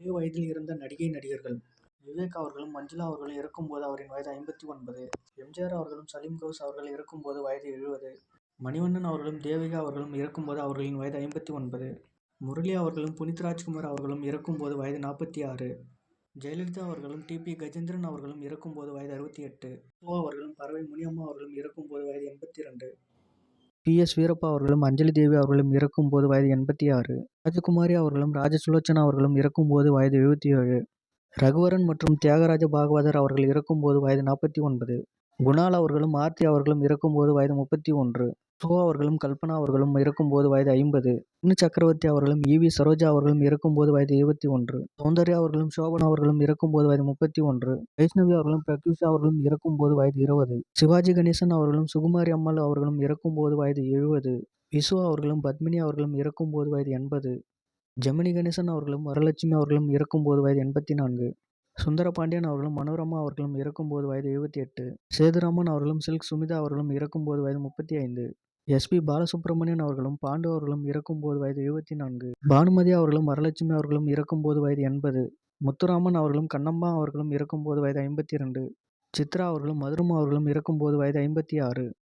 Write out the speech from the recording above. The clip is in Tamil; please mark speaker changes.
Speaker 1: ஒரே வயதில் இருந்த நடிகை நடிகர்கள் விவேக் அவர்களும் மஞ்சுளா அவர்களும் இறக்கும்போது அவரின் வயது ஐம்பத்தி ஒன்பது. எம்ஜிஆர் அவர்களும் சலீம் கவுஸ் அவர்கள் இறக்கும்போது வயது எழுபது. மணிவண்ணன் அவர்களும் தேவிகா அவர்களும் இறக்கும்போது அவர்களின் வயது ஐம்பத்தி ஒன்பது. முரளி அவர்களும் புனித் ராஜ்குமார் அவர்களும் இறக்கும்போது வயது நாற்பத்தி ஆறு. ஜெயலலிதா அவர்களும் டி. பி. கஜேந்திரன் அவர்களும் இறக்கும்போது வயது அறுபத்தி எட்டு அவர்களும் பறவை முனியம்மா அவர்களும் இறக்கும்போது வயது எண்பத்தி ரெண்டு பி. எஸ். வீரப்பா அவர்களும் அஞ்சலி தேவி அவர்களும் இறக்கும்போது வயது எண்பத்தி ஆறு ராஜகுமாரி அவர்களும் ராஜசுலோச்சனா அவர்களும் இறக்கும்போது வயது எழுபத்தி ஏழு ரகுவரன் மற்றும் தியாகராஜ பாகவதர் அவர்கள் இறக்கும்போது வயது நாற்பத்தி ஒன்பது. குணால் அவர்களும் ஆர்த்தி அவர்களும் இறக்கும்போது வயது முப்பத்தி ஒன்று. சுபா அவர்களும் கல்பனா அவர்களும் இறக்கும்போது வயது ஐம்பது. விஷ்ணு சக்கரவர்த்தி அவர்களும் ஈவி வி. சரோஜா அவர்களும் இறக்கும்போது வயது இருபத்தி ஒன்று. சௌந்தர்யா அவர்களும் சோபனா அவர்களும் இறக்கும்போது வயது முப்பத்தி ஒன்று. வைஷ்ணவி அவர்களும் பிரகூஷா அவர்களும் இறக்கும்போது வயது இருபது. சிவாஜி கணேசன் அவர்களும் சுகுமாரி அம்மாள் அவர்களும் இறக்கும்போது வயது எழுபது. விசு அவர்களும் பத்மினி அவர்களும் இறக்கும்போது வயது எண்பது. ஜெமினி கணேசன் அவர்களும் வரலட்சுமி அவர்களும் இறக்கும்போது வயது எண்பத்தி நான்கு. சுந்தரபாண்டியன் அவர்களும் மனோரமா அவர்களும் இறக்கும்போது வயது எழுபத்தி எட்டு சேதுராமன் அவர்களும் சில்க் சுமிதா அவர்களும் இறக்கும்போது வயது முப்பத்தி ஐந்து. எஸ். பி. பாலசுப்ரமணியன் அவர்களும் பாண்டு அவர்களும் இறக்கும்போது வயது எழுபத்து நான்கு. பானுமதி அவர்களும் வரலட்சுமி அவர்களும் இறக்கும்போது வயது எண்பது. முத்துராமன் அவர்களும் கண்ணம்மா அவர்களும் இறக்கும்போது வயது ஐம்பத்திரண்டு. சித்ரா அவர்களும் மதுரமா அவர்களும் இறக்கும்போது வயது ஐம்பத்தி ஆறு.